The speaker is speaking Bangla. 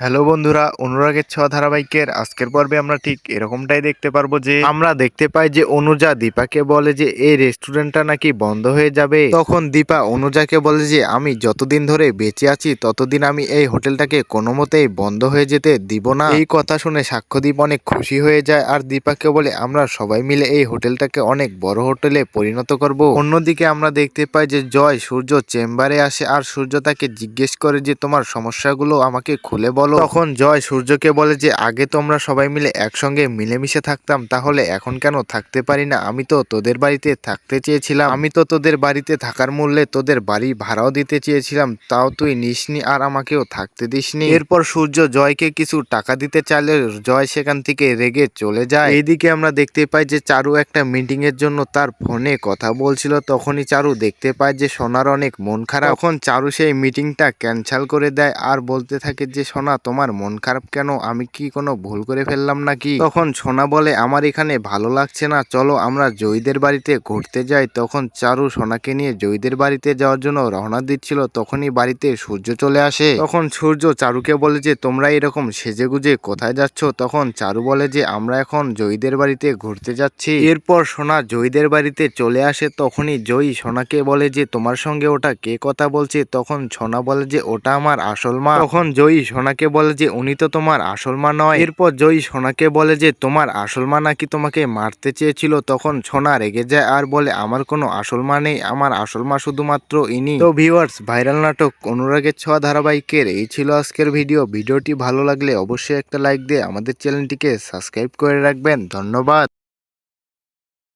হ্যালো বন্ধুরা, অনুরাগের ছোঁয়া ধারাবাহিকের আজকের পর্বে আমরা ঠিক এরকমটাই দেখতে পারব যে, আমরা দেখতে পাই যে অনুজা দীপাকে বলে যে, এই রেস্টুরেন্টটা নাকি বন্ধ হয়ে যাবে। তখন দীপা অনুজাকে বলে যে, আমি যতদিন ধরে বেঁচে আছি, ততদিন আমি এই হোটেলটাকে কোনো মতেই বন্ধ হয়ে যেতে দিব না। এই কথা শুনে সাক্ষ্যদীপ অনেক খুশি হয়ে যায় আর দীপাকে বলে, আমরা সবাই মিলে এই হোটেলটাকে অনেক বড় হোটেলে পরিণত করব। অন্যদিকে আমরা দেখতে পাই যে, জয় সূর্য চেম্বারে আসে আর সূর্য তাকে জিজ্ঞেস করে যে, তোমার সমস্যাগুলো আমাকে খুলে বলো। তখন জয় সূর্যকে বলে যে, আগে তোমরা সবাই মিলে একসঙ্গে মিলেমিশে থাকতাম, তাহলে এখন কেন থাকতে পারি না? আমি তো তোদের বাড়িতে থাকতে চেয়েছিলাম। আমি তো তোদের বাড়িতে থাকার মূল্যে তোদের বাড়ি ভাড়াও দিতে চেয়েছিলাম। তাও তুই নিসনি আর আমাকেও থাকতে দিসনি। এরপর সূর্য জয়কে কিছু টাকা দিতে চাইলে জয় সেখান থেকে রেগে চলে যায়। এইদিকে আমরা দেখতে পাই যে, চারু একটা মিটিং এর জন্য তার ফোনে কথা বলছিল। তখনই চারু দেখতে পায় যে, সোনার অনেক মন খারাপ। তখন চারু সেই মিটিংটা ক্যান্সেল করে দেয় আর বলতে থাকে যে, সোনা তোমার মন খারাপ কেন? আমি কি কোনো ভুল করে ফেললাম নাকি? তখন সোনা বলে, আমার এখানে ভালো লাগছে না, চলো আমরা জয়ীদের বাড়িতে ঘুরতে যাই। তখন চারু সোনাকে নিয়ে জয়ীদের বাড়িতে যাওয়ার জন্য রওনা দিচ্ছিল। তখনই বাড়িতে সূর্য চলে আসে। তখন সূর্য চারুকে বলে যে, তোমরা এরকম সেজেগুজে কোথায় যাচ্ছ? তখন চারু বলে যে, আমরা এখন জয়ীদের বাড়িতে ঘুরতে যাচ্ছি। এরপর সোনা জয়ীদের বাড়িতে চলে আসে। তখনই জয়ী সোনাকে বলে যে, তোমার সঙ্গে ওটা কে কথা বলছে? তখন সোনা বলে যে, ওটা আমার আসল মা। তখন জয়ী সোনাকে বলে যে, উনি তো তোমার আসল মা নয়। এরপর জয়ী সোনাকে বলে যে, তোমার আসল মা নাকি তোমাকে মারতে চেয়েছিল? তখন সোনা রেগে যায় আর বলে, আমার কোনো আসল মা নেই, আমার আসল মা শুধুমাত্র ইনি। তো ভিউয়ার্স, ভাইরাল নাটক অনুরাগের ছোঁয়া ধারাবাহিকের এই ছিল আজকের ভিডিও। ভিডিওটি ভালো লাগলে অবশ্যই একটা লাইক দিয়ে আমাদের চ্যানেলটিকে সাবস্ক্রাইব করে রাখবেন। ধন্যবাদ।